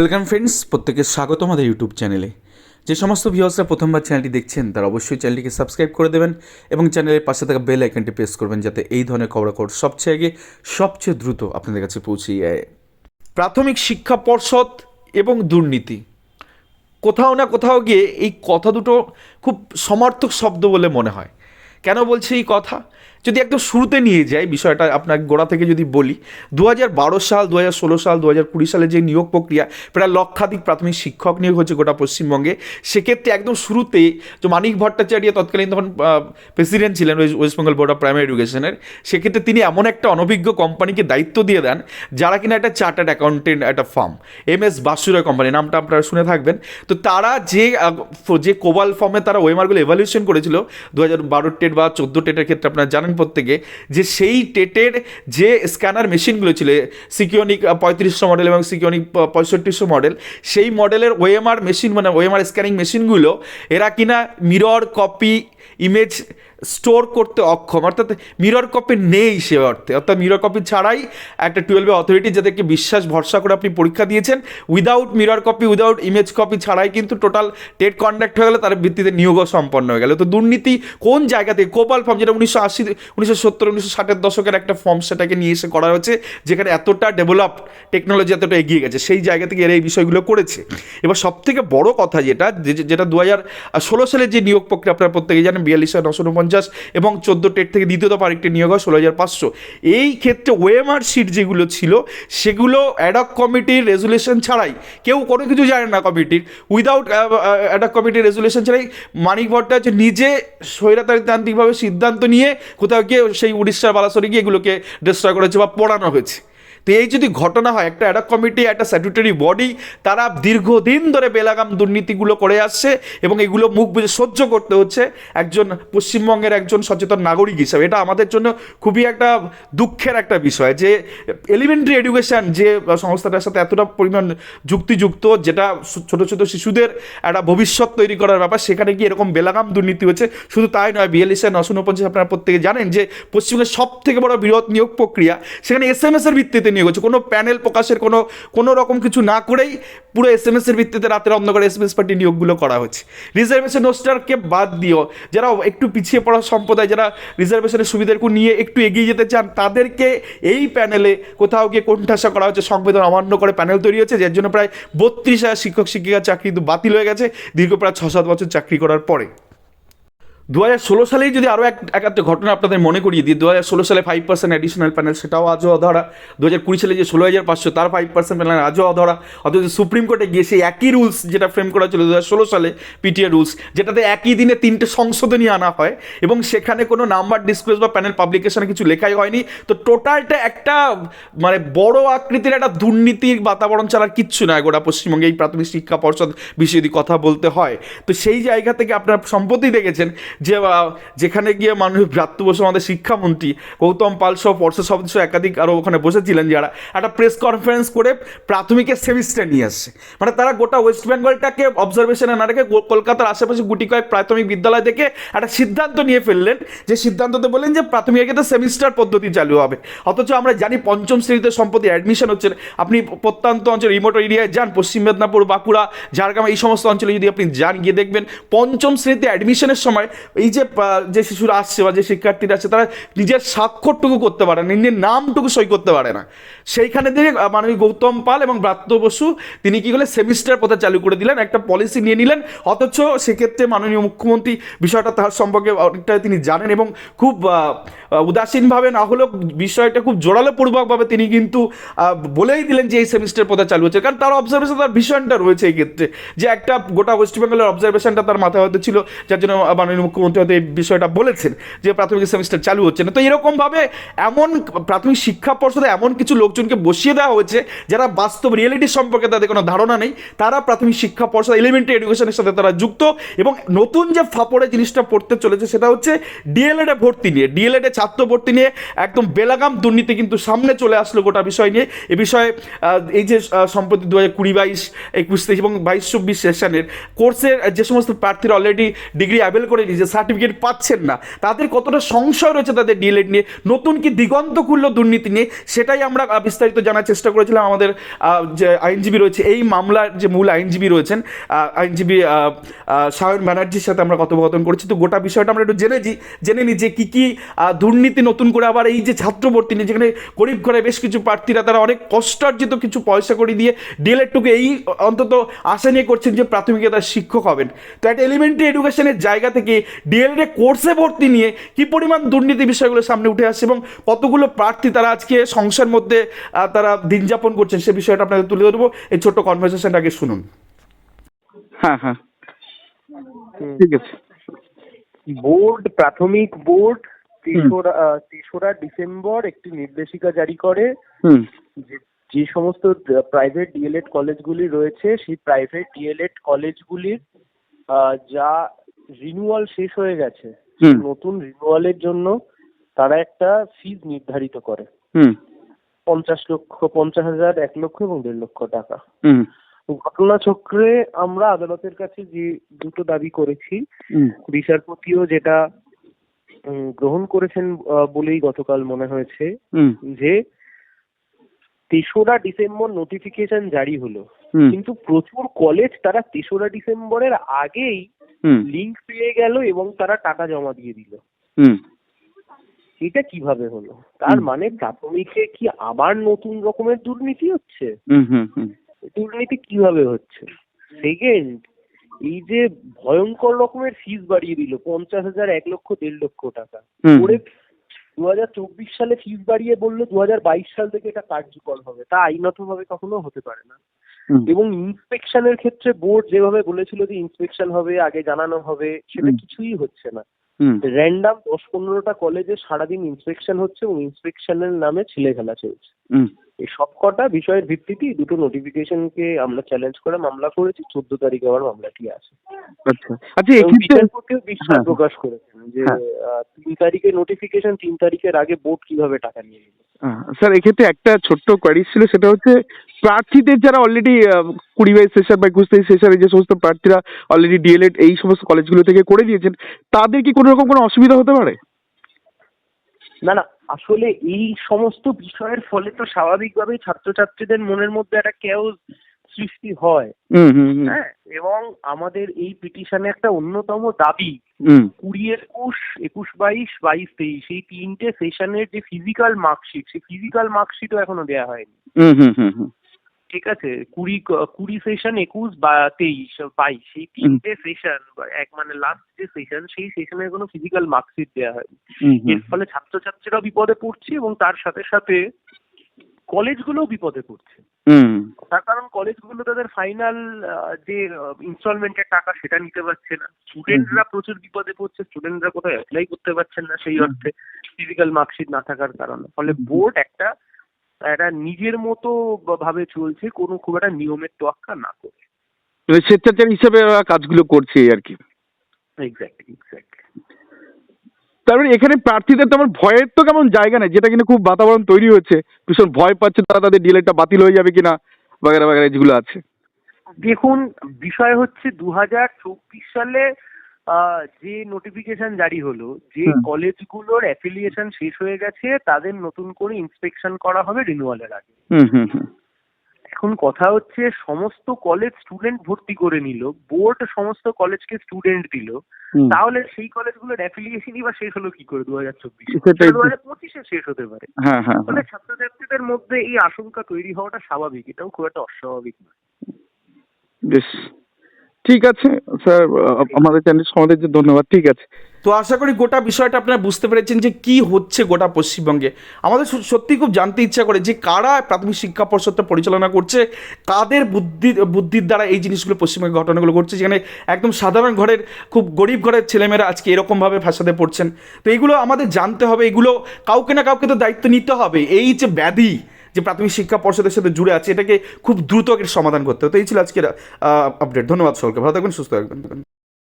Welcome friends প্রত্যেকের স্বাগত আমাদের ইউটিউব চ্যানেলে যে সমস্ত ভিউয়ার্সরা প্রথমবার চ্যানেলটি দেখছেন, তারা অবশ্যই চ্যানেলটিকে সাবস্ক্রাইব করে দেবেন এবং চ্যানেলের পাশে থাকা বেল আইকনটি প্রেস করবেন যাতে এই ধরনের খবরাখবর সবচেয়ে আগে, সবচেয়ে দ্রুত আপনাদের কাছে পৌঁছে যায়। প্রাথমিক শিক্ষা পর্ষদ এবং দুর্নীতি। কোথাও না কোথাও গিয়ে এই কথা দুটো খুব সমার্থক শব্দ বলে মনে হয়। কেন বলছি এই কথা? যদি একদম শুরুতে নিয়ে যাই, বিষয়টা আপনার গোড়া থেকে যদি বলি দু বারো সাল দু ষোলো সাল দু হাজার কুড়ি সালে যে নিয়োগ প্রক্রিয়া, প্রায় লক্ষাধিক প্রাথমিক শিক্ষক নিয়োগ হচ্ছে গোটা পশ্চিমবঙ্গে। সেক্ষেত্রে একদম শুরুতেই যে মানিক ভট্টাচার্য তৎকালীন তখন প্রেসিডেন্ট ছিলেন West Bengal board of primary এডুকেশনের। সেক্ষেত্রে তিনি এমন একটা অনভিজ্ঞ কোম্পানিকে দায়িত্ব দিয়ে দেন, যারা কিনা একটা চার্টার্ড অ্যাকাউন্টেন্ট, একটা ফার্ম, এম এস বাসুরা কোম্পানি, নামটা আপনারা শুনে থাকবেন। তো তারা যে যে কোবাল ফর্মে তারা ওয়েমারগুলো এভালুয়েশন করেছিল দু হাজার বারো টেট বা চোদ্দ টেটের ক্ষেত্রে আপনারা জানেন প্রত্যেকে, যে সেই টেটের যে স্ক্যানার মেশিনগুলো ছিল সিকিওনিক পঁয়ত্রিশশো মডেল এবং সিকিওনিক পঁয়ষট্টিশো মডেল সেই মডেলের ওএমআর মেশিন মানে ওএমআর স্ক্যানিং মেশিনগুলো এরা কিনা মিরর কপি ইমেজ স্টোর করতে অক্ষম। অর্থাৎ মিরর কপি নেই সে অর্থে। অর্থাৎ মিরর কপি ছাড়াই একটা টুয়েলভে অথরিটি যাদেরকে বিশ্বাস, ভরসা করে আপনি পরীক্ষা দিয়েছেন without mirror copy without image copy ছাড়াই কিন্তু টোটাল টেট কন্ডাক্ট হয়ে গেল, তার ভিত্তিতে নিয়োগও সম্পন্ন হয়ে গেল। তো দুর্নীতি কোন জায়গা থেকে কোপাল ফর্ম যেটা উনিশশো আশি, উনিশশো সত্তর, উনিশশো ষাটের দশকের একটা ফর্ম সেটাকে নিয়ে এসে করা হয়েছে, যেখানে এতটা ডেভেলপ টেকনোলজি এতটা এগিয়ে গেছে, সেই জায়গা থেকে এরা এই বিষয়গুলো করেছে। এবার সব থেকে বড় কথা যেটা যেটা দু হাজার ষোলো সালের যে নিয়োগ প্রক্রিয়া আপনারা প্রত্যেকে জানেন বিয়াল্লিশ হাজার নশো উনপঞ্চাশ এবং চোদ্দ টেট থেকে দ্বিতীয় দফা আরেকটি নিয়োগ হয় ষোলো হাজার পাঁচশো। এই ক্ষেত্রে ওয়েমার সিট যেগুলো ছিল, সেগুলো অ্যাডক কমিটির রেজুলেশন ছাড়াই, কেউ কোনো কিছু জানে না কমিটির উইদাউট অ্যাডক কমিটির রেজুলেশন ছাড়াই মানিক ভট্টাচার্য নিজে স্বৈরাতান্ত্রিকভাবে সিদ্ধান্ত নিয়ে কোথাও গিয়ে সেই উড়িষ্যার বালাসরে গিয়ে এগুলোকে ডিস্ট্রয় করেছে বা পোড়ানো হয়েছে। তো এই যদি ঘটনা হয়, একটা অ্যাডক কমিটি, একটা স্ট্যাটুটারি বডি, তারা দীর্ঘদিন ধরে বেলাগাম দুর্নীতিগুলো করে আসছে এবং এগুলো মুখ বুঝে সহ্য করতে হচ্ছে একজন পশ্চিমবঙ্গের একজন সচেতন নাগরিক হিসাবে। এটা আমাদের জন্য খুবই একটা দুঃখের একটা বিষয় যে এলিমেন্টারি এডুকেশন যে সংস্থাটার সাথে এতটা পরিমাণ যুক্তিযুক্ত, যেটা ছোট ছোট শিশুদের একটা ভবিষ্যৎ তৈরি করার ব্যাপার, সেখানে গিয়ে এরকম বেলাগাম দুর্নীতি হচ্ছে। শুধু তাই নয় বিএলএস এর নশো উনপঞ্চাশ আপনারা প্রত্যেকে জানেন যে, পশ্চিমবঙ্গের সব থেকে বড় বৃহৎ নিয়োগ প্রক্রিয়া, সেখানে এস এম এস এর ভিত্তিতে নিয়োগ হচ্ছে কোনো প্যানেল প্রকাশের কোনো কোনো রকম কিছু না করেই পুরো এস এম এস এর ভিত্তিতে রাতের অন্ধকারে এস এম এস পার্টি নিয়োগগুলো করা হচ্ছে রিজার্ভেশন নোস্টারকে বাদ দিও। যারা একটু পিছিয়ে পড়া সম্প্রদায়, যারা রিজার্ভেশনের সুবিধাগুলো নিয়ে একটু এগিয়ে যেতে চান, তাদেরকে এই প্যানেলে কোথাও গিয়ে কোণঠাসা করা হচ্ছে সংবিধান অমান্য করে প্যানেল তৈরি হচ্ছে যার জন্য প্রায় বত্রিশ হাজার শিক্ষক শিক্ষিকার চাকরি কিন্তু বাতিল হয়ে গেছে। দীর্ঘ প্রায় ছ সাত বছর চাকরি করার পরে। দু হাজার ষোলো সালেই যদি আরও এক এক একটা ঘটনা আপনাদের মনে করিয়ে দিই দু হাজার ষোলো সালে ফাইভ পার্সেন্ট অ্যাডিশনাল প্যানেল সেটাও আজও অধরা। দু হাজার কুড়ি সালে যে ষোলো হাজার পাঁচশো, তার ফাইভ পার্সেন্ট প্যানেল আজও অধরা। অথচ সুপ্রিম কোর্টে গিয়ে সেই একই রুলস যেটা ফ্রেম করা ছিল দু হাজার ষোলো সালে পিটিএ রুলস যেটাতে একই দিনে তিনটে সংশোধনী আনা হয় এবং সেখানে কোনো নাম্বার ডিসক্লোজ বা প্যানেল পাবলিকেশনে কিছু লেখাই হয়নি। তো টোটালটা একটা মানে বড় আকৃতির একটা দুর্নীতির বাতাবরণ ছাড়ার কিচ্ছু নয় গোটা পশ্চিমবঙ্গে এই প্রাথমিক শিক্ষা পর্ষদ বিষয়ে যদি কথা বলতে হয়। তো সেই জায়গা থেকে আপনারা সম্প্রতি দেখেছেন যে যেখানে গিয়ে মানুষ ব্রাত্য বসু আমাদের শিক্ষামন্ত্রী গৌতম পাল সহ পর্ষদ সদস্য একাধিক আরও ওখানে বসেছিলেন যারা। একটা প্রেস কনফারেন্স করে প্রাথমিকের সেমিস্টার নিয়ে আসছে। মানে তারা গোটা ওয়েস্ট বেঙ্গলটাকে অবজারভেশনে না রেখে কলকাতার আশেপাশে গুটি কয়েক প্রাথমিক বিদ্যালয় থেকে একটা সিদ্ধান্ত নিয়ে ফেললেন। যে সিদ্ধান্ততে বললেন যে প্রাথমিক ক্ষেত্রে সেমিস্টার পদ্ধতি চালু হবে। অথচ আমরা জানি পঞ্চম শ্রেণীতে সম্প্রতি অ্যাডমিশন হচ্ছে। আপনি প্রত্যন্ত অঞ্চল রিমোট এরিয়ায় যান, পশ্চিম মেদিনীপুর, বাঁকুড়া, ঝাড়গ্রাম, এই সমস্ত অঞ্চলে যদি আপনি যান, গিয়ে দেখবেন পঞ্চম শ্রেণীতে অ্যাডমিশনের সময় এই যে যে শিশুরা আসছে বা যে শিক্ষার্থীরা আসছে, তারা নিজের স্বাক্ষরটুকু করতে পারে না, নিজের নামটুকু সই করতে পারে না। সেইখানে তিনি মাননীয় গৌতম পাল এবং ব্রাত্য বসু, তিনি কী করলেন, সেমিস্টার পথে চালু করে দিলেন, একটা পলিসি নিয়ে নিলেন, অথচ সেক্ষেত্রে মাননীয় মুখ্যমন্ত্রী বিষয়টা তার সম্পর্কে অনেকটা তিনি জানেন এবং খুব উদাসীনভাবে না হলেও বিষয়টা খুব জোরালো পূর্বকভাবে তিনি কিন্তু বলেই দিলেন যে এই সেমিস্টার পথে চালু হচ্ছে। কারণ তার অবজারভেশন তার ভীষণটা রয়েছে এই ক্ষেত্রে, যে একটা গোটা ওয়েস্ট বেঙ্গলের অবজারভেশনটা তার মাথায় হয়তো ছিল, যার জন্য মাননীয় মুখ্যমন্ত্রী হয়তো এই বিষয়টা বলেছেন যে প্রাথমিক সেমিস্টার চালু হচ্ছে না। তো এরকমভাবে এমন প্রাথমিক শিক্ষা পর্ষদে এমন কিছু লোকজনকে বসিয়ে দেওয়া হয়েছে যারা বাস্তব রিয়েলিটি সম্পর্কে তাদের কোনো ধারণা নেই। তারা প্রাথমিক শিক্ষা পর্ষদ এলিমেন্টারি এডুকেশনের সাথে তারা যুক্ত এবং নতুন যে ফাপড়ে জিনিসটা পড়তে চলেছে সেটা হচ্ছে ডিএলএডে ভর্তি নিয়ে। ডিএলএডে ছাত্র ভর্তি নিয়ে একদম বেলাগাম দুর্নীতি কিন্তু সামনে চলে আসলো গোটা বিষয় নিয়ে। এ বিষয়ে এই যে সম্প্রতি দু হাজার কুড়ি বাইশ, একুশ তেইশ এবং বাইশ চব্বিশ সেশনের কোর্সের যে সমস্ত প্রার্থীরা অলরেডি ডিগ্রি অ্যাভেল করে নিয়েছে যে সার্টিফিকেট পাচ্ছেন না, তাদের কতটা সংশয় রয়েছে তাদের ডিএলএড নিয়ে, নতুন কি দিগন্ত খুলল দুর্নীতি নিয়ে, সেটাই আমরা বিস্তারিত জানার চেষ্টা করেছিলাম। আমাদের যে আইনজীবী রয়েছে, এই মামলার যে মূল আইনজীবী রয়েছেন আইনজীবী সায়ন ব্যানার্জির সাথে আমরা কথোপকথন করেছি। তো গোটা বিষয়টা আমরা একটু জেনেছি জেনে নিই যে কী কী দুর্নীতি নতুন করে আবার এই যে ছাত্রভর্তি নিয়ে, যেখানে গরিব ঘরে বেশ কিছু প্রার্থীরা, তারা অনেক কষ্টার্জিত কিছু পয়সা করে দিয়ে ডিএলএডটুকু এই অন্তত আশা নিয়ে করছেন যে প্রাথমিকে তার শিক্ষক হবেন। তো একটা এলিমেন্টারি এডুকেশনের জায়গা থেকে ডিএলএড কোর্সে ভর্তি নিয়ে কি পরিমাণ দুর্নীতি বিষয়গুলো সামনে উঠে আসছে এবং কতগুলো প্রার্থী তারা আজকে সংসার মধ্যে আহ, তারা দিন যাপন করছেন সে বিষয়টা আপনাদের তুলে ধরবো। এই ছোট্ট কনভারসেশনটা আগে শুনুন। হ্যাঁ হ্যাঁ। ঠিক আছে। বোর্ড প্রাথমিক বোর্ড তেসরা তেসরা ডিসেম্বর একটি নির্দেশিকা জারি করে হুম। যে যে সমস্ত প্রাইভেট ডিএলএড কলেজগুলি রয়েছে সেই প্রাইভেট ডিএলএড কলেজগুলির আহ, যা রিনিউয়াল শেষ হয়ে গেছে নতুন রিনিউয়ালের জন্য তারা একটা ফিজ নির্ধারিত করে। পঞ্চাশ লক্ষ পঞ্চাশ হাজার এক লক্ষ এবং দেড় লক্ষ টাকা। ঘটনাচক্রে আমরা আদালতের কাছে যে দুটো দাবি করেছি বিচারপতিও যেটা গ্রহণ করেছেন বলেই গতকাল মনে হয়েছে যে তেসরা ডিসেম্বর নোটিফিকেশন জারি হলো। কিন্তু প্রচুর কলেজ তারা তেসরা ডিসেম্বরের আগেই লিংক পেয়ে গেল এবং তারা টাকা জমা দিয়ে দিল। এটা কীভাবে হলো? তার মানে প্রাথমিকে কি আবার নতুন রকমের দুর্নীতি হচ্ছে? দুর্নীতি কীভাবে হচ্ছে? সেকেন্ড এই যে ভয়ঙ্কর রকমের ফিস বাড়িয়ে দিল পঞ্চাশ হাজার এক লক্ষ দেড় লক্ষ টাকা। করে দু হাজার চব্বিশ সালে ফিস বাড়িয়ে বলল দু হাজার বাইশ সাল থেকে এটা কার্যকর হবে। তা আইনত ভাবে কখনো হতে পারে না। এবং ইন্সপেকশনের ক্ষেত্রে বোর্ড যেভাবে বলেছিল যে ইন্সপেকশন হবে আগে জানানো হবে সেটা কিছুই হচ্ছে না। র্যান্ডাম দশ পনেরোটা কলেজে সারাদিন ইন্সপেকশন হচ্ছে এবং ইন্সপেকশনের নামে ছেলে খেলা চলছে এই সবকটা বিষয়ের ভিত্তিতে এই দুটো নোটিফিকেশনকে আমরা চ্যালেঞ্জ করে মামলা করেছি চোদ্দ তারিখে আবার মামলাটি আছে। আচ্ছা। আচ্ছা বিচারপতিও বিশ্বাস হ্যাঁ। প্রকাশ করেছেন যে হ্যাঁ। তিন তারিখে নোটিফিকেশন তিন তারিখের আগে বোর্ড কীভাবে টাকা নিয়ে নিল স্যার এক্ষেত্রে একটা ছোট্ট কোয়ারি ছিল সেটা হচ্ছে প্রার্থীদের যারা অলরেডি কুড়ি বাইশ সেশন বা একুশ তেইশ সেশনে যে সমস্ত প্রার্থীরা অলরেডি ডিএলএড এই সমস্ত কলেজগুলো থেকে করে দিয়েছেন তাদের কি কোনো রকম কোনো অসুবিধা হতে পারে? না না। আসলে এই সমস্ত বিষয়ের ফলে তো স্বাভাবিকভাবেই ছাত্রছাত্রীদের মনের মধ্যে একটা কেউজ সৃষ্টি হয়। হুম হুম হুম। হ্যাঁ এবং আমাদের এই পিটিশনে একটা অন্যতম দাবি কুড়ি একুশ একুশ বাইশ বাইশ তেইশ এই তিনটে সেশনের যে ফিজিক্যাল মার্কশিট সেই ফিজিক্যাল মার্কশিটও এখনও দেওয়া হয়নি। হুম হুম হুম হুম। ঠিক আছে কুড়ি কুড়ি সেশন একুশ বা তেইশ বাইশ এই তিনটে সেশন এক মানে লাস্ট যে সেশন সেই সেশনের কোনো ফিজিক্যাল মার্কশিট দেওয়া হুম এর ফলে ছাত্রছাত্রীরাও বিপদে পড়ছে এবং তার সাথে সাথে কলেজগুলোও বিপদে পড়ছে। তার কারণ কলেজগুলো তাদের ফাইনাল যে ইনস্টলমেন্টের টাকা সেটা নিতে পারছে না। স্টুডেন্টরা প্রচুর বিপদে পড়ছে স্টুডেন্টরা কোথাও অ্যাপ্লাই করতে পারছেন না সেই অর্থে। ফিজিক্যাল মার্কশিট না থাকার কারণে। ফলে বোর্ড একটা একটা নিজের মতো ভাবে চলছে কোনো খুব একটা নিয়মের তোয়াক্কা না করে। মানে স্বেচ্ছাচারী হিসেবে ওরা কাজগুলো করছে আর কি। এক্স্যাক্টলি এক্স্যাক্টলি তারপরে এখানে প্রার্থীদের তেমন ভয়ের তো কেমন জায়গা নেই যেটা কিনা খুব বাতাবরণ তৈরি হচ্ছে ভীষণ ভয় পাচ্ছে তারা তাদের ডিলেটটা বাতিল হয়ে যাবে কিনা বাগেরা বাগেরা যেগুলো আছে। দেখুন বিষয় হচ্ছে দু হাজার চব্বিশ সালে যে নোটিফিকেশন জারি হলো যে। কলেজগুলোর অ্যাফিলিয়েশন শেষ হয়ে গেছে তাদের নতুন করে ইন্সপেকশন করা হবে রিনিউয়ালের আগে। হুম হুম হুম। এখন কথা হচ্ছে সমস্ত কলেজ স্টুডেন্ট ভর্তি করে নিল বোর্ড সমস্ত কলেজকে স্টুডেন্ট দিল তাহলে সেই কলেজগুলোর অ্যাফিলিয়েশনই বা শেষ হলো কি করে দু হাজার চব্বিশে দু হাজার পঁচিশে শেষ হতে পারে। হ্যাঁ হ্যাঁ ফলে হ্যাঁ। ছাত্রছাত্রীদের মধ্যে এই আশঙ্কা তৈরি হওয়াটা স্বাভাবিক এটাও খুব একটা অস্বাভাবিক নয়। বেশ। ঠিক আছে, স্যার আমাদের চ্যানেল আমাদের যে ধন্যবাদ, ঠিক আছে। তো আশা করি গোটা বিষয়টা আপনারা বুঝতে পেরেছেন যে কি হচ্ছে গোটা পশ্চিমবঙ্গে। আমাদের সত্যি খুব জানতে ইচ্ছা করে যে কারা প্রাথমিক শিক্ষা পর্ষদটা পরিচালনা করছে, কাদের বুদ্ধি, বুদ্ধির দ্বারা এই জিনিসগুলো পশ্চিমবঙ্গে ঘটনাগুলো ঘটছে, যেখানে একদম সাধারণ ঘরের, খুব গরিব ঘরের ছেলেমেয়েরা আজকে এরকমভাবে ফাঁসাতে পড়ছেন। তো এইগুলো আমাদের জানতে হবে, এগুলো কাউকে না কাউকে তো দায়িত্ব নিতে হবে। এই যে ব্যাধি যে প্রাথমিক শিক্ষা পর্ষদের সাথে জুড়ে আছে, এটাকে খুব দ্রুত সমাধান করতে হবে। তো এই ছিল আজকের আপডেট ধন্যবাদ সকলকে। ভালো থাকবেন, সুস্থ থাকবেন।